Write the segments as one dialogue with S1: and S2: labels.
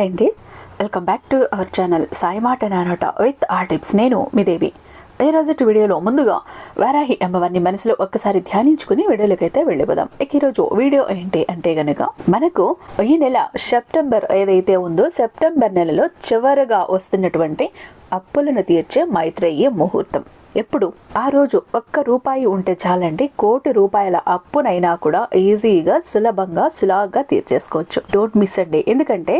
S1: Hi అండి. Welcome back to our channel Sai మాట నానోట విత్ ఆ టిప్స్. నేను మీ దేవి. ఈ వీడియోలో ముందుగా వారాహి అమ్మవారిని మనసులో ఒక్కసారి ధ్యానించుకుని వీడియోలకైతే వెళ్ళిపోదాం. ఇక ఈరోజు వీడియో ఏంటి అంటే గనుక మనకు ఈ నెల సెప్టెంబర్ ఏదైతే ఉందో సెప్టెంబర్ నెలలో చివరగా వస్తున్నటువంటి అప్పులను తీర్చే మైత్రేయ ముహూర్తం. ఎప్పుడు? ఆ రోజు ఒక్క రూపాయి ఉంటే చాలండి. కోటి రూపాయల అప్పునైనా కూడా ఈజీగా సులభంగా సులాగ్గా తీర్చేసుకోవచ్చు. డోంట్ మిస్ అండి. ఎందుకంటే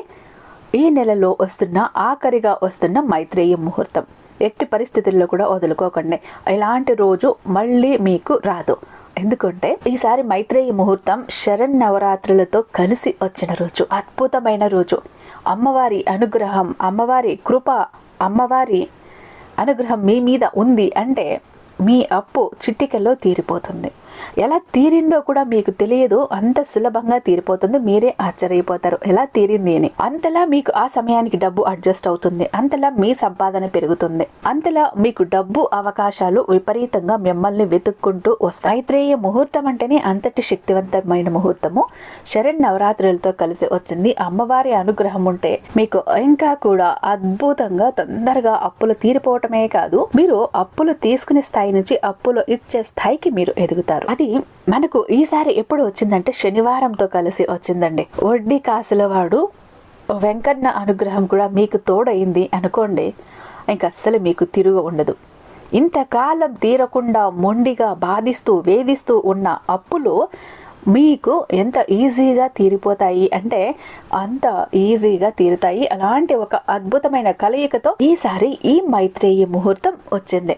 S1: ఈ నెలలో వస్తున్న ఆఖరిగా వస్తున్న మైత్రేయ ముహూర్తం. ఎట్టి పరిస్థితుల్లో కూడా వదులుకోకండి. ఇలాంటి రోజు మళ్ళీ మీకు రాదు. ఎందుకంటే ఈసారి మైత్రేయ ముహూర్తం శరణ్ నవరాత్రులతో కలిసి వచ్చిన రోజు అద్భుతమైన రోజు. అమ్మవారి అనుగ్రహం అమ్మవారి కృప అమ్మవారి అనుగ్రహం మీ మీద ఉంది అంటే మీ అప్పు చిట్టికల్లో తీరిపోతుంది. ఎలా తీరిందో కూడా మీకు తెలియదు. అంత సులభంగా తీరిపోతుంది. మీరే ఆశ్చర్యపోతారు. ఎలా తీరింది అని. అంతలా మీకు ఆ సమయానికి డబ్బు అడ్జస్ట్ అవుతుంది. అంతలా మీ సంపాదన పెరుగుతుంది. అంతలా మీకు డబ్బు అవకాశాలు విపరీతంగా మిమ్మల్ని వెతుక్కుంటూ వస్తాయి. మైత్రేయ ముహూర్తం అంటేనే అంతటి శక్తివంతమైన ముహూర్తము. శరణ్ నవరాత్రులతో కలిసి వచ్చింది. అమ్మవారి అనుగ్రహం ఉంటే మీకు ఇంకా కూడా అద్భుతంగా తొందరగా అప్పులు తీరిపోవటమే కాదు. మీరు అప్పులు తీసుకునే స్థాయి నుంచి అప్పులు ఇచ్చే స్థాయికి మీరు ఎదుగుతారు. అది మనకు ఈసారి ఎప్పుడు వచ్చిందంటే శనివారంతో కలిసి వచ్చిందండి. వడ్డీ కాసుల వాడు వెంకన్న అనుగ్రహం కూడా మీకు తోడైంది అనుకోండి ఇంక అస్సలు మీకు తిరుగు ఉండదు. ఇంతకాలం తీరకుండా మొండిగా బాధిస్తూ వేధిస్తూ ఉన్న అప్పులు మీకు ఎంత ఈజీగా తీరిపోతాయి అంటే అంత ఈజీగా తీరుతాయి. అలాంటి ఒక అద్భుతమైన కలయికతో ఈసారి ఈ మైత్రేయ ముహూర్తం వచ్చింది.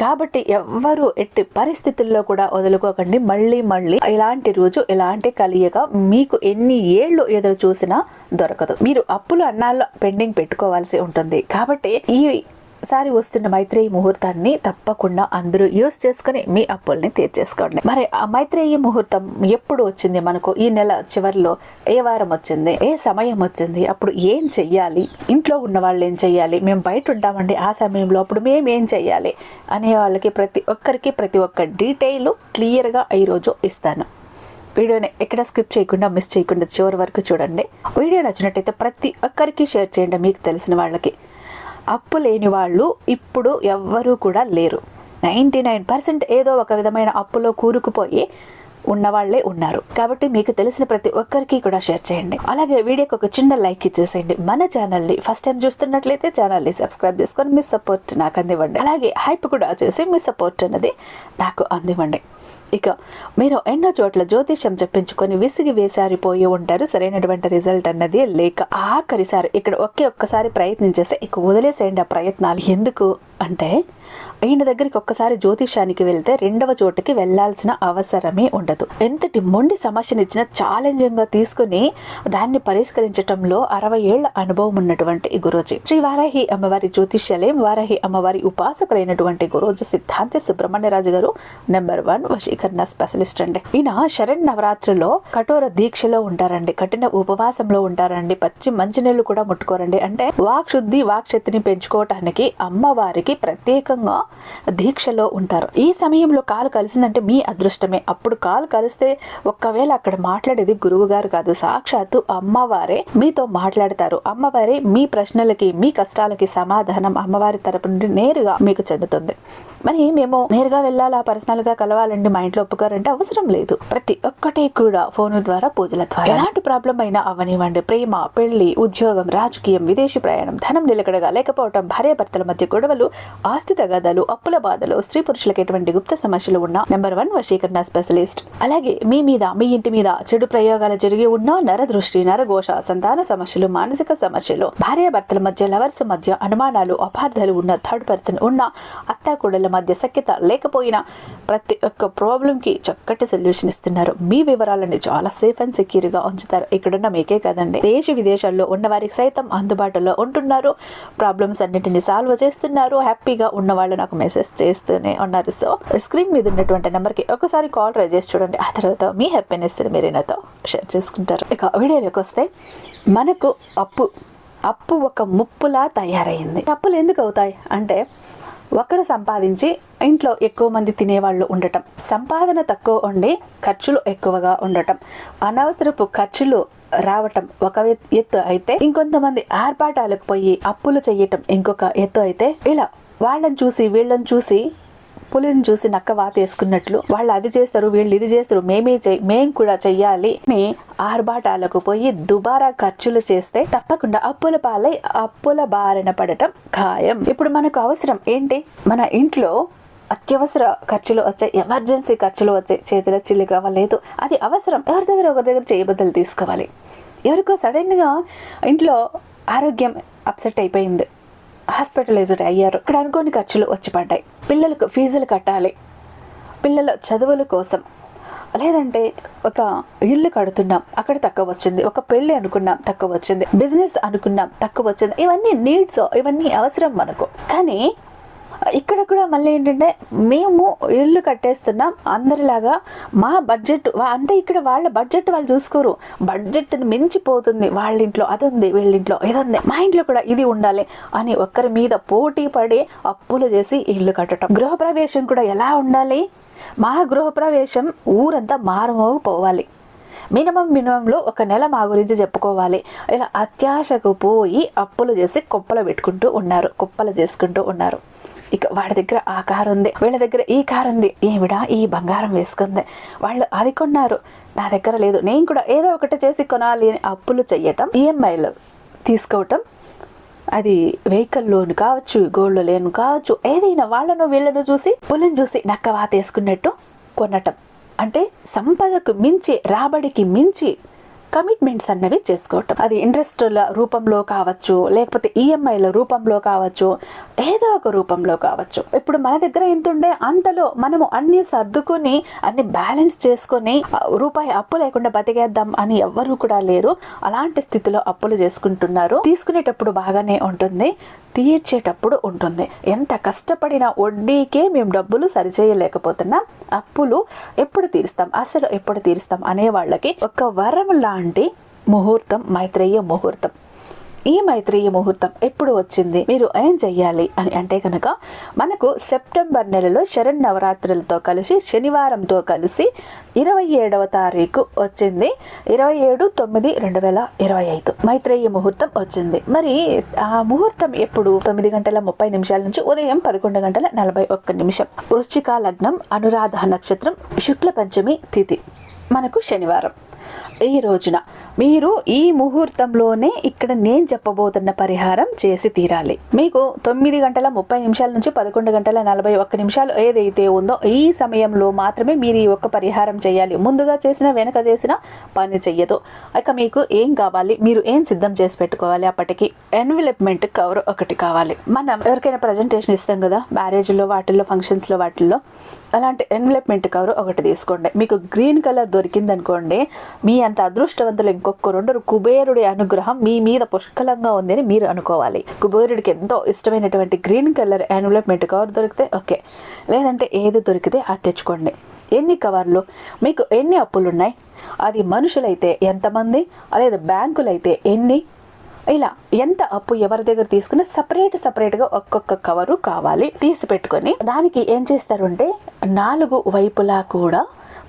S1: కాబట్టి ఎవ్వరు ఎట్టి పరిస్థితుల్లో కూడా వదులుకోకండి. మళ్ళీ మళ్ళీ ఇలాంటి రోజు ఇలాంటి కలియక మీకు ఎన్ని ఏళ్ళు ఎదురు చూసినా దొరకదు. మీరు అప్పులు అన్నాళ్ళు పెండింగ్ పెట్టుకోవాల్సి ఉంటుంది. కాబట్టి ఈ సారి వస్తున్న మైత్రేయ ముహూర్తాన్ని తప్పకుండా అందరూ యూస్ చేసుకుని మీ అప్పుల్ని తీర్చేసుకోండి. మరి ఆ మైత్రేయ ముహూర్తం ఎప్పుడు వచ్చింది మనకు? ఈ నెల చివరిలో ఏ వారం వచ్చింది? ఏ సమయం వచ్చింది? అప్పుడు ఏం చెయ్యాలి? ఇంట్లో ఉన్న వాళ్ళు ఏం చెయ్యాలి? మేము బయట ఉంటామండి ఆ సమయంలో అప్పుడు మేము ఏం చెయ్యాలి? అనే వాళ్ళకి ప్రతి ఒక్కరికి ప్రతి ఒక్క డీటెయిల్ క్లియర్గా ఈరోజు ఇస్తాను. వీడియోని ఎక్కడ స్కిప్ చేయకుండా మిస్ చేయకుండా చివరి వరకు చూడండి. వీడియో నచ్చినట్టయితే ప్రతి ఒక్కరికి షేర్ చేయండి మీకు తెలిసిన వాళ్ళకి. అప్పు లేని వాళ్ళు ఇప్పుడు ఎవ్వరూ కూడా లేరు. నైంటీ నైన్ పర్సెంట్ ఏదో ఒక విధమైన అప్పులో కూరుకుపోయి ఉన్నవాళ్ళే ఉన్నారు. కాబట్టి మీకు తెలిసిన ప్రతి ఒక్కరికి కూడా షేర్ చేయండి. అలాగే వీడియోకి ఒక చిన్న లైక్ ఇచ్చేసేయండి. మన ఛానల్ని ఫస్ట్ టైం చూస్తున్నట్లయితే ఛానల్ని సబ్స్క్రైబ్ చేసుకొని మీ సపోర్ట్ నాకు అందివ్వండి. అలాగే హైప్ కూడా చేసి మీ సపోర్ట్ అన్నది నాకు అందివ్వండి. ఇక మీరు ఎన్నో చోట్ల జ్యోతిష్యం చెప్పించుకొని విసిగి వేసారిపోయి ఉంటారు. సరైనటువంటి రిజల్ట్ అన్నది లేక ఆఖరిసారి ఇక్కడ ఒకే ఒక్కసారి ప్రయత్నం చేస్తే ఇక వదిలేసేయండి ఆ ప్రయత్నాలు. ఎందుకు అంటే ఈయన దగ్గరికి ఒక్కసారి జ్యోతిషానికి వెళ్తే రెండవ చోటుకి వెళ్ళాల్సిన అవసరమే ఉండదు. ఎంతటి మొండి సమస్యనిచ్చినా ఛాలెంజింగ్గా తీసుకుని దాన్ని పరిష్కరించటంలో అరవై ఏళ్ళ అనుభవం ఉన్నటువంటి గురూజీ. శ్రీ వారాహి అమ్మవారి జ్యోతిష్యాలయం వారాహి అమ్మవారి ఉపాసకులైనటువంటి గురోజు సిద్ధాంతి సుబ్రహ్మణ్యరాజు గారు నెంబర్ వన్ వశీకరణ స్పెషలిస్ట్ అండి. ఈయన శరణ్ నవరాత్రిలో కఠోర దీక్షలో ఉంటారండి. కఠిన ఉపవాసంలో ఉంటారండి. పచ్చి మంచినీళ్ళు కూడా ముట్టుకోరండి. అంటే వాక్ శుద్ధి వాక్ శక్తిని పెంచుకోవటానికి అమ్మవారికి ప్రత్యేకంగా దీక్షలో ఉంటారు. ఈ సమయంలో కాలు కలిసిందంటే మీ అదృష్టమే. అప్పుడు కాలు కలిస్తే ఒక్కవేళ అక్కడ మాట్లాడేది గురువు గారు కాదు. సాక్షాత్తు అమ్మవారే మీతో మాట్లాడతారు. అమ్మవారే మీ ప్రశ్నలకి మీ కష్టాలకి సమాధానం అమ్మవారి తరపు నుండి నేరుగా మీకు చెందుతుంది. మరి మేము నేరుగా వెళ్ళాలా? పర్సనల్గా కలవాలండి మా ఇంట్లో ఒప్పుకోరంటే అవసరం లేదు. ప్రతి ఒక్కటి కూడా ఫోన్ ద్వారా పూజల ద్వారా. ఎలాంటి ప్రాబ్లం అయినా అవనివ్వండి. ప్రేమ పెళ్ళి ఉద్యోగం రాజకీయం విదేశీ ప్రయాణం ధనం నిలకడగా లేకపోవటం భార్యాభర్తల మధ్య గొడవలు ఆస్తి తగాదాలు అప్పుల బాధలు స్త్రీ పురుషులకు ఎటువంటి గుప్త సమస్యలు ఉన్న నెంబర్ వన్ వశీకరణ స్పెషలిస్ట్. అలాగే మీ మీద మీ ఇంటి మీద చెడు ప్రయోగాలు జరిగి ఉన్న నరదృష్టి నరఘోష సంతాన సమస్యలు మానసిక సమస్యలు భార్యాభర్తల మధ్య లవర్స్ మధ్య అనుమానాలు అపార్థాలు ఉన్న థర్డ్ పర్సన్ ఉన్న అత్తాకూడల మధ్య సఖ్యత లేకపోయినా ప్రతి ఒక్క ప్రాబ్లంకి చక్కటి సొల్యూషన్ ఇస్తున్నారు. మీ వివరాలని చాలా సేఫ్ అండ్ సెక్యూర్గా ఉంచుతారు. ఇక్కడున్న మీకే కదండి. దేశ విదేశాల్లో ఉన్న వారికి సైతం అందుబాటులో ఉంటున్నారు. ప్రాబ్లమ్స్ అన్నింటినీ సాల్వ్ చేస్తున్నారు. హ్యాపీగా ఉన్న వాళ్ళు నాకు మెసేజ్ చేస్తూనే ఉన్నారు. సో స్క్రీన్ మీద ఉన్నటువంటి నెంబర్కి ఒకసారి కాల్ ట్రై చేసి చూడండి. ఆ తర్వాత మీ హ్యాపీనెస్ మీరు నాతో షేర్ చేసుకుంటారు. ఇక వీడియోలోకి వస్తే మనకు అప్పు అప్పు ఒక ముప్పులా తయారైంది. అప్పులు ఎందుకు అవుతాయి? అంటే ఒకరు సంపాదించి ఇంట్లో ఎక్కువ మంది తినేవాళ్ళు ఉండటం. సంపాదన తక్కువ ఉండి ఖర్చులు ఎక్కువగా ఉండటం. అనవసరపు ఖర్చులు రావటం ఒక ఎత్తు అయితే ఇంకొంతమంది ఆర్భాటాలకు పోయి అప్పులు చేయటం ఇంకొక ఎత్తు అయితే ఇలా. వాళ్ళని చూసి వీళ్ళని చూసి పులిని చూసి నక్క వాతేసుకున్నట్లు వాళ్ళు అది చేస్తారు వీళ్ళు ఇది చేస్తారు మేమే చెయ్యి మేం కూడా చెయ్యాలి అని ఆర్భాటాలకు పోయి దుబారా ఖర్చులు చేస్తే తప్పకుండా అప్పుల పాలై అప్పుల బారిన పడటం ఖాయం. ఇప్పుడు మనకు అవసరం ఏంటి? మన ఇంట్లో అత్యవసర ఖర్చులు వచ్చాయి ఎమర్జెన్సీ ఖర్చులు వచ్చాయి చేతిలో చిల్లి కావాలేదు. అది అవసరం. ఎవరి దగ్గర ఒకరి దగ్గర చేయబద్దలు తీసుకోవాలి. ఎవరికో సడన్గా ఇంట్లో ఆరోగ్యం అప్సెట్ అయిపోయింది. హాస్పిటలైజ్డ్ అయ్యారు. ఇక్కడ అనుకోని ఖర్చులు వచ్చి పడ్డాయి పిల్లలకు ఫీజులు కట్టాలి. పిల్లల చదువుల కోసం. లేదంటే ఒక ఇల్లు కడుతున్నాం అక్కడ తక్కువ వచ్చింది ఒక పెళ్ళి అనుకున్నాం తక్కువ వచ్చింది బిజినెస్ అనుకున్నాం తక్కువ వచ్చింది ఇవన్నీ నీడ్స్ ఇవన్నీ అవసరం మనకు. కానీ ఇక్కడ కూడా మళ్ళీ ఏంటంటే మేము ఇల్లు కట్టేస్తున్నాం అందరిలాగా మా బడ్జెట్ అంటే ఇక్కడ వాళ్ళ బడ్జెట్ వాళ్ళు చూసుకోరు. బడ్జెట్ని మించిపోతుంది. వాళ్ళ ఇంట్లో అది ఉంది వీళ్ళ ఇంట్లో ఇది ఉంది మా ఇంట్లో కూడా ఇది ఉండాలి అని ఒక్కరి మీద పోటీ పడి అప్పులు చేసి ఇల్లు కట్టడం గృహప్రవేశం కూడా ఎలా ఉండాలి? మా గృహప్రవేశం ఊరంతా మారుమోగు పోవాలి మినిమం మినిమంలో ఒక నెల మా గురించి చెప్పుకోవాలి. ఇలా అత్యాశకు పోయి అప్పులు చేసి కుప్పలు పెట్టుకుంటూ ఉన్నారు. కుప్పలు చేసుకుంటూ ఉన్నారు. ఇక వాడి దగ్గర ఆ కారు ఉంది. వీళ్ళ దగ్గర ఈ కారు ఉంది. ఈవిడ ఈ బంగారం వేసుకుంది? వాళ్ళు అది కొన్నారు నా దగ్గర లేదు. నేను కూడా ఏదో ఒకటి చేసి కొనాలి అని అప్పులు చెయ్యటం ఈఎంఐలు తీసుకోవటం అది వెహికల్ లోన్ కావచ్చు గోల్డ్ లోన్ కావచ్చు ఏదైనా వాళ్ళను వీళ్ళను చూసి పులిని చూసి నక్క వాత వేసుకున్నట్టు కొనటం. అంటే సంపదకు మించి రాబడికి మించి కమిట్మెంట్స్ అన్నవి చేసుకోవటం. అది ఇంట్రెస్ట్ల రూపంలో కావచ్చు లేకపోతే ఈఎంఐల రూపంలో కావచ్చు ఏదో ఒక రూపంలో కావచ్చు. ఇప్పుడు మన దగ్గర ఎంత ఉండే అంతలో మనము అన్ని సర్దుకొని అన్ని బ్యాలెన్స్ చేసుకొని రూపాయి అప్పు లేకుండా బతికేద్దాం అని ఎవ్వరూ కూడా లేరు. అలాంటి స్థితిలో అప్పులు చేసుకుంటున్నారు. తీసుకునేటప్పుడు బాగానే ఉంటుంది తీర్చేటప్పుడు ఉంటుంది. ఎంత కష్టపడిన వడ్డీకే మేము డబ్బులు సరిచేయలేకపోతున్నాం. అప్పులు ఎప్పుడు తీరుస్తాం అసలు ఎప్పుడు తీరుస్తాం అనే వాళ్ళకి ఒక వరం లాంటి ముహూర్తం మైత్రేయ ముహూర్తం. ఈ మైత్రేయ ముహూర్తం ఎప్పుడు వచ్చింది? మీరు ఏం చెయ్యాలి అని అంటే కనుక మనకు సెప్టెంబర్ నెలలో శరణ్ నవరాత్రులతో కలిసి శనివారంతో కలిసి ఇరవై ఏడవ తారీఖు వచ్చింది. ఇరవై ఏడు తొమ్మిది రెండు వేల ఇరవై ఐదు మైత్రేయ ముహూర్తం వచ్చింది. మరి ఆ ముహూర్తం ఎప్పుడు? తొమ్మిది గంటల ముప్పై నిమిషాల నుంచి ఉదయం పదకొండు గంటల నలభై ఒక్క నిమిషం. వృశ్చిక లగ్నం అనురాధ నక్షత్రం శుక్ల పంచమి తిథి. మనకు శనివారం. ఈ రోజున మీరు ఈ ముహూర్తంలోనే ఇక్కడ నేను చెప్పబోతున్న పరిహారం చేసి తీరాలి. మీకు తొమ్మిది గంటల ముప్పై నిమిషాల నుంచి పదకొండు గంటల నలభై ఒక్క నిమిషాలు ఏదైతే ఉందో ఈ సమయంలో మాత్రమే మీరు ఈ ఒక్క పరిహారం చేయాలి. ముందుగా చేసిన వెనక చేసిన పని చెయ్యదు. ఇక మీకు ఏం కావాలి? మీరు ఏం సిద్ధం చేసి పెట్టుకోవాలి? అప్పటికి ఎన్వెలప్మెంట్ కవర్ ఒకటి కావాలి. మనం ఎవరికైనా ప్రజెంటేషన్ ఇస్తాం కదా మ్యారేజ్లో వాటిల్లో ఫంక్షన్స్లో వాటిల్లో. అలాంటి ఎన్వెలప్మెంట్ కవర్ ఒకటి తీసుకోండి. మీకు గ్రీన్ కలర్ దొరికిందనుకోండి మీ అంత అదృష్టవంతులు ఇంకొకరుండరు. కుబేరుడి అనుగ్రహం మీ మీద పుష్కలంగా ఉందని మీరు అనుకోవాలి. కుబేరుడికి ఎంతో ఇష్టమైనటువంటి గ్రీన్ కలర్ ఎన్వలప్మెంట్ కవర్ దొరికితే ఓకే. లేదంటే ఏది దొరికితే అది తెచ్చుకోండి. ఎన్ని కవర్లు? మీకు ఎన్ని అప్పులు ఉన్నాయి అది మనుషులైతే ఎంతమంది? లేదా బ్యాంకులైతే ఎన్ని? ఇలా ఎంత అప్పు ఎవరి దగ్గర తీసుకున్నా సపరేట్ సపరేట్గా ఒక్కొక్క కవరు కావాలి. తీసి పెట్టుకొని దానికి ఏం చేస్తారు అంటే నాలుగు వైపులా కూడా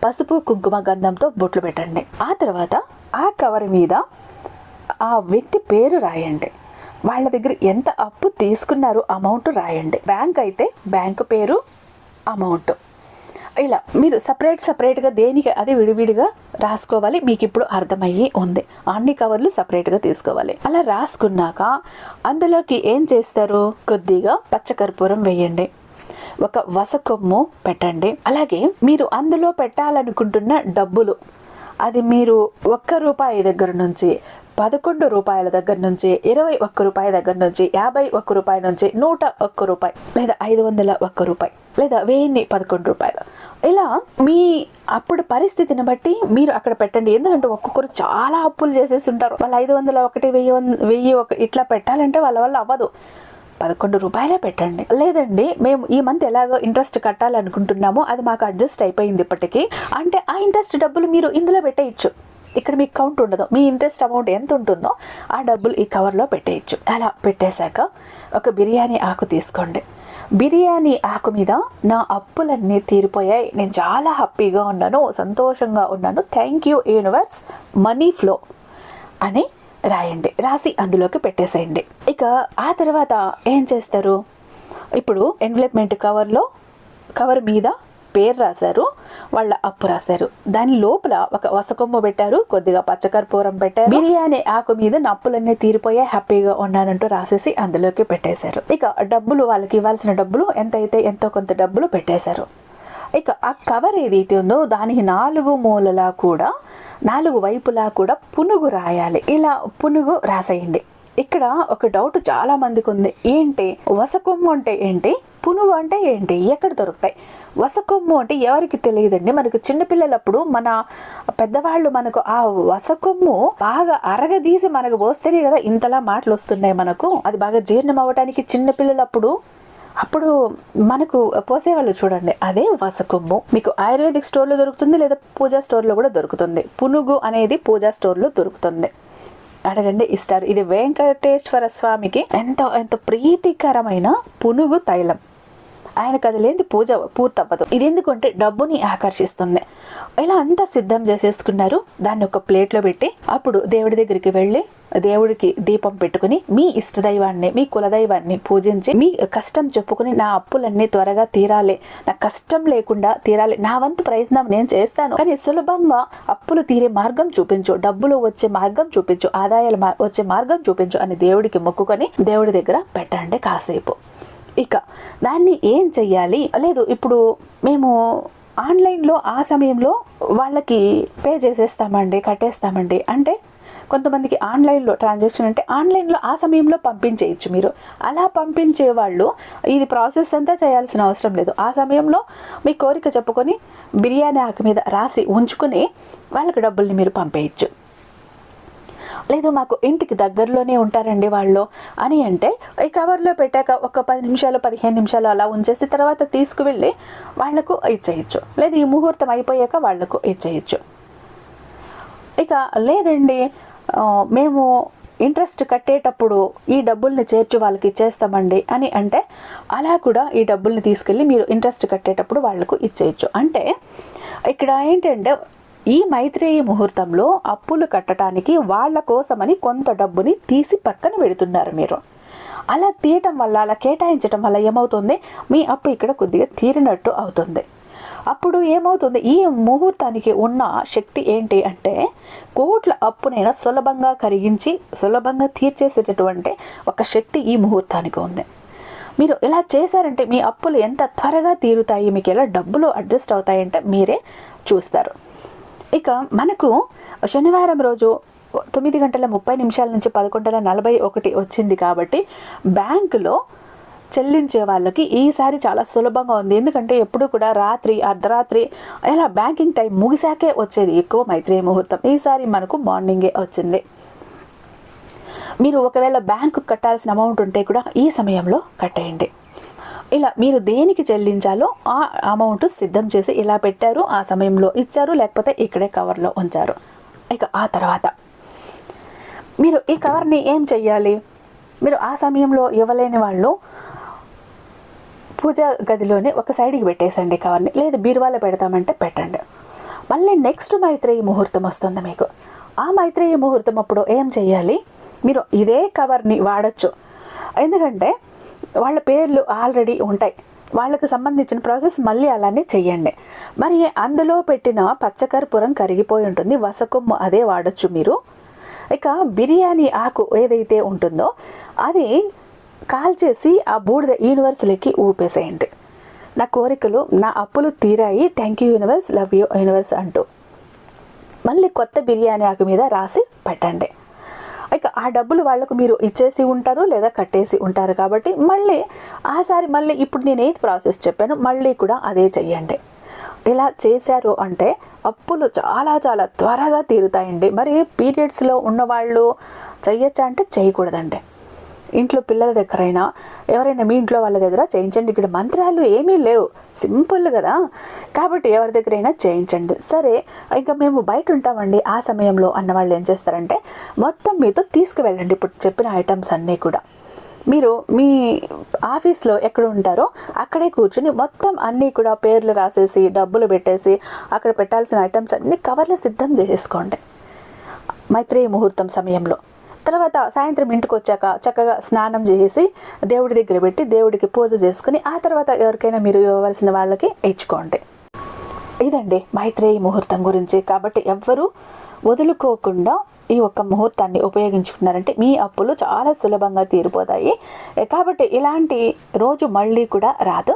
S1: పసుపు కుంకుమ గంధంతో బొట్లు పెట్టండి. ఆ తర్వాత ఆ కవర్ మీద ఆ వ్యక్తి పేరు రాయండి. వాళ్ళ దగ్గర ఎంత అప్పు తీసుకున్నారు అమౌంట్ రాయండి. బ్యాంక్ అయితే బ్యాంక్ పేరు అమౌంట్. ఇలా మీరు సపరేట్ సపరేట్గా దేనికి అది విడివిడిగా రాసుకోవాలి? మీకు ఇప్పుడు అర్థమయ్యి ఉంది. అన్ని కవర్లు సపరేట్గా తీసుకోవాలి. అలా రాసుకున్నాక అందులోకి ఏం చేస్తారు? కొద్దిగా పచ్చకర్పూరం వేయండి. ఒక వసకొమ్ము పెట్టండి. అలాగే మీరు అందులో పెట్టాలనుకుంటున్న డబ్బులు అది మీరు ఒక్క రూపాయి దగ్గర నుంచి పదకొండు రూపాయల దగ్గర నుంచి ఇరవై ఒక్క రూపాయి దగ్గర నుంచి యాభై ఒక్క రూపాయి నుంచి నూట ఒక్క రూపాయి లేదా ఐదు వందల ఒక్క రూపాయి లేదా వెయ్యిన్ని పదకొండు రూపాయలు. ఇలా మీ అప్పుడు పరిస్థితిని బట్టి మీరు అక్కడ పెట్టండి. ఎందుకంటే ఒక్కొక్కరు చాలా అప్పులు చేసేసి ఉంటారు. వాళ్ళు ఐదు వందల ఒకటి వెయ్యి వంద వెయ్యి ఒక ఇట్లా పెట్టాలంటే వాళ్ళ వల్ల అవ్వదు. పదకొండు రూపాయలే పెట్టండి. లేదండి మేము ఈ మంత్ ఎలాగో ఇంట్రెస్ట్ కట్టాలనుకుంటున్నామో అది మాకు అడ్జస్ట్ అయిపోయింది ఇప్పటికీ. అంటే ఆ ఇంట్రెస్ట్ డబ్బులు మీరు ఇందులో పెట్టేయచ్చు. ఇక్కడ మీకు కౌంట్ ఉండదు. మీ ఇంట్రెస్ట్ అమౌంట్ ఎంత ఉంటుందో ఆ డబ్బులు ఈ కవర్లో పెట్టేయచ్చు. అలా పెట్టేశాక ఒక బిర్యానీ ఆకు తీసుకోండి. బిర్యానీ ఆకు మీద నా అప్పులన్నీ తీరిపోయాయి. నేను చాలా హ్యాపీగా ఉన్నాను సంతోషంగా ఉన్నాను. Thank you universe money flow అని రాయండి. రాసి అందులోకి పెట్టేసేయండి. ఇక ఆ తర్వాత ఏం చేస్తారు? ఇప్పుడు ఎన్వలప్మెంట్ కవర్లో కవర్ మీద పేరు రాశారు వాళ్ళ అప్పు రాశారు. దాని లోపల ఒక వసకొమ్మ పెట్టారు కొద్దిగా పచ్చకర్పూరం పెట్టారు. బిర్యానీ ఆకు మీద నప్పులన్నీ తీరిపోయా హ్యాపీగా ఉన్నానంటూ రాసేసి అందులోకి పెట్టేశారు. ఇక డబ్బులు వాళ్ళకి ఇవ్వాల్సిన డబ్బులు ఎంత అయితే ఎంతో కొంత డబ్బులు పెట్టేశారు. ఇక ఆ కవర్ ఏదైతే ఉందో దానికి నాలుగు మూలలా కూడా నాలుగు వైపులా కూడా పునుగు రాయాలి. ఇలా పునుగు రాసేయండి. ఇక్కడ ఒక డౌట్ చాలా మందికి ఉంది. ఏంటి? వసకొమ్ము అంటే ఏంటి? పునుగు అంటే ఏంటి? ఎక్కడ దొరుకుతాయి? వసకొమ్ము అంటే ఎవరికి తెలియదండి. మనకు చిన్నపిల్లలప్పుడు మన పెద్దవాళ్ళు మనకు ఆ వసకొమ్ము బాగా అరగదీసి మనకు పోస్తేనే కదా ఇంతలా మాటలు వస్తున్నాయి మనకు. అది బాగా జీర్ణం అవ్వడానికి చిన్నపిల్లలప్పుడు అప్పుడు మనకు పోసేవాళ్ళు చూడండి అదే వసకొమ్ము. మీకు ఆయుర్వేదిక్ స్టోర్లో దొరుకుతుంది లేదా పూజా స్టోర్లో కూడా దొరుకుతుంది. పునుగు అనేది పూజా స్టోర్లో దొరుకుతుంది. అడగండి ఇస్తారు. ఇది వెంకటేశ్వర స్వామికి ఎంతో ఎంతో ప్రీతికరమైన పునుగు తైలం. ఆయనకు అది లేని పూజ పూర్తవ్వదు. ఇది ఎందుకంటే డబ్బుని ఆకర్షిస్తుంది. ఇలా అంతా సిద్ధం చేసేసుకున్నారు. దాన్ని ఒక ప్లేట్లో పెట్టి అప్పుడు దేవుడి దగ్గరికి వెళ్ళి దేవుడికి దీపం పెట్టుకుని మీ ఇష్టదైవాన్ని మీ కులదైవాన్ని పూజించి మీ కష్టం చెప్పుకుని నా అప్పులన్నీ త్వరగా తీరాలి. నా కష్టం లేకుండా తీరాలి. నా వంతు ప్రయత్నం నేను చేస్తాను. కానీ సులభంగా అప్పులు తీరే మార్గం చూపించు. డబ్బులు వచ్చే మార్గం చూపించు. ఆదాయాలు వచ్చే మార్గం చూపించు అని దేవుడికి మొక్కుకొని దేవుడి దగ్గర పెట్టండి కాసేపు. ఇక దాన్ని ఏం చెయ్యాలి? లేదు ఇప్పుడు మేము ఆన్లైన్లో ఆ సమయంలో వాళ్ళకి పే చేసేస్తామండి కట్టేస్తామండి. అంటే కొంతమందికి ఆన్లైన్లో ట్రాన్సాక్షన్ అంటే ఆన్లైన్లో ఆ సమయంలో పంపించేయచ్చు మీరు. అలా పంపించే వాళ్ళు ఇది ప్రాసెస్ అంతా చేయాల్సిన అవసరం లేదు. ఆ సమయంలో మీ కోరిక చెప్పుకొని బిర్యానీ ఆకు మీద రాసి ఉంచుకొని వాళ్ళకి డబ్బుల్ని మీరు పంపేయచ్చు. లేదు మాకు ఇంటికి దగ్గరలోనే ఉంటారండి వాళ్ళు అని అంటే ఈ కవర్లో పెట్టాక ఒక పది నిమిషాలు పదిహేను నిమిషాలు అలా ఉంచేసి తర్వాత తీసుకువెళ్ళి వాళ్ళకు ఇచ్చేయచ్చు. లేదు ఈ ముహూర్తం అయిపోయాక వాళ్ళకు ఇచ్చేయచ్చు. ఇక లేదండి మేము ఇంట్రెస్ట్ కట్టేటప్పుడు ఈ డబ్బుల్ని చేర్చి వాళ్ళకి ఇచ్చేస్తామండి అని అంటే అలా కూడా ఈ డబ్బుల్ని తీసుకెళ్ళి మీరు ఇంట్రెస్ట్ కట్టేటప్పుడు వాళ్ళకు ఇచ్చేయచ్చు. అంటే ఇక్కడ ఏంటంటే ఈ మైత్రేయి ముహూర్తంలో అప్పులు కట్టడానికి వాళ్ళ కోసమని కొంత డబ్బుని తీసి పక్కన పెడుతున్నారు మీరు. అలా తీయటం వల్ల అలా కేటాయించటం వల్ల ఏమవుతుంది? మీ అప్పు ఇక్కడ కొద్దిగా తీరినట్టు అవుతుంది. అప్పుడు ఏమవుతుంది? ఈ ముహూర్తానికి ఉన్న శక్తి ఏంటి అంటే కోట్ల అప్పునైనా సులభంగా కరిగించి సులభంగా తీర్చేసేటటువంటి ఒక శక్తి ఈ ముహూర్తానికి ఉంది. మీరు ఇలా చేశారంటే మీ అప్పులు ఎంత త్వరగా తీరుతాయి? మీకు ఎలా డబ్బులు అడ్జస్ట్ అవుతాయంటే మీరే చూస్తారు. ఇక మనకు శనివారం రోజు తొమ్మిది గంటల ముప్పై నిమిషాల నుంచి పదకొండు నలభై ఒకటి వచ్చింది కాబట్టి బ్యాంకులో చెల్లించే వాళ్ళకి ఈసారి చాలా సులభంగా ఉంది. ఎందుకంటే ఎప్పుడు కూడా రాత్రి అర్ధరాత్రి ఇలా బ్యాంకింగ్ టైం ముగిసాకే వచ్చేది. ఎక్కువ మైత్రేయ ముహూర్తం ఈసారి మనకు మార్నింగే వచ్చింది. మీరు ఒకవేళ బ్యాంకు కట్టాల్సిన అమౌంట్ ఉంటే కూడా ఈ సమయంలో కట్టేయండి. ఇలా మీరు దేనికి చెల్లించాలో ఆ అమౌంట్ సిద్ధం చేసి ఇలా పెట్టారు ఆ సమయంలో ఇచ్చారు లేకపోతే ఇక్కడే కవర్లో ఉంచారు. ఇక ఆ తర్వాత మీరు ఈ కవర్ని ఏం చెయ్యాలి? మీరు ఆ సమయంలో ఇవ్వలేని వాళ్ళు పూజ గదిలోనే ఒక సైడ్కి పెట్టేసండి కవర్ని. లేదు బీరువాలో పెడతామంటే పెట్టండి. మళ్ళీ నెక్స్ట్ మైత్రేయ ముహూర్తం వస్తుంది మీకు. ఆ మైత్రేయ ముహూర్తం అప్పుడు ఏం చేయాలి? మీరు ఇదే కవర్ని వాడచ్చు. ఎందుకంటే వాళ్ళ పేర్లు ఆల్రెడీ ఉంటాయి. వాళ్ళకు సంబంధించిన ప్రాసెస్ మళ్ళీ అలానే చెయ్యండి మరి అందులో పెట్టిన పచ్చకర్పూరం కరిగిపోయి ఉంటుంది. వసకొమ్ము అదే వాడచ్చు మీరు. ఇక బిర్యానీ ఆకు ఏదైతే ఉంటుందో అది కాల్చేసి ఆ బూడిద యూనివర్స్లోకి ఊపేసేయండి. నా కోరికలు నా అప్పులు తీరాయి. Thank you universe love you universe అంటూ. మళ్ళీ కొత్త బిర్యానీ ఆకు మీద రాసి పెట్టండి. ఇక ఆ డబ్బులు వాళ్ళకు మీరు ఇచ్చేసి ఉంటారు లేదా కట్టేసి ఉంటారు కాబట్టి మళ్ళీ ఆసారి మళ్ళీ ఇప్పుడు నేను ఏది ప్రాసెస్ చెప్పాను మళ్ళీ కూడా అదే చెయ్యండి. ఇలా చేశారు అంటే అప్పులు చాలా చాలా త్వరగా తీరుతాయండి. మరి పీరియడ్స్లో ఉన్నవాళ్ళు చెయ్యొచ్చా అంటే చేయకూడదండి ఇంట్లో పిల్లల దగ్గరైనా ఎవరైనా మీ ఇంట్లో వాళ్ళ దగ్గర చేయించండి. ఇక్కడ మంత్రాలు ఏమీ లేవు. సింపుల్ కదా. కాబట్టి ఎవరి దగ్గరైనా చేయించండి. సరే ఇంకా మేము బయట ఉంటామండి. ఆ సమయంలో అన్న వాళ్ళు ఏం చేస్తారంటే మొత్తం మీతో తీసుకువెళ్ళండి. ఇప్పుడు చెప్పిన ఐటమ్స్ అన్నీ కూడా. మీరు మీ ఆఫీస్లో ఎక్కడ ఉంటారో అక్కడే కూర్చుని మొత్తం అన్నీ కూడా పేర్లు రాసేసి డబ్బులు పెట్టేసి అక్కడ పెట్టాల్సిన ఐటమ్స్ అన్నీ కవర్లో సిద్ధం చేసేసుకోండి. మైత్రేయ ముహూర్తం సమయంలో. తర్వాత సాయంత్రం ఇంటికి వచ్చాక చక్కగా స్నానం చేసి దేవుడి దగ్గర పెట్టి దేవుడికి పూజ చేసుకుని ఆ తర్వాత ఎవరికైనా మీరు ఇవ్వవలసిన వాళ్ళకి ఇచ్చుకోండి. ఇదండి మైత్రేయి ముహూర్తం గురించి. కాబట్టి ఎవ్వరూ వదులుకోకుండా ఈ ఒక్క ముహూర్తాన్ని ఉపయోగించుకున్నారంటే మీ అప్పులు చాలా సులభంగా తీరిపోతాయి. కాబట్టి ఇలాంటి రోజు మళ్ళీ కూడా రాదు.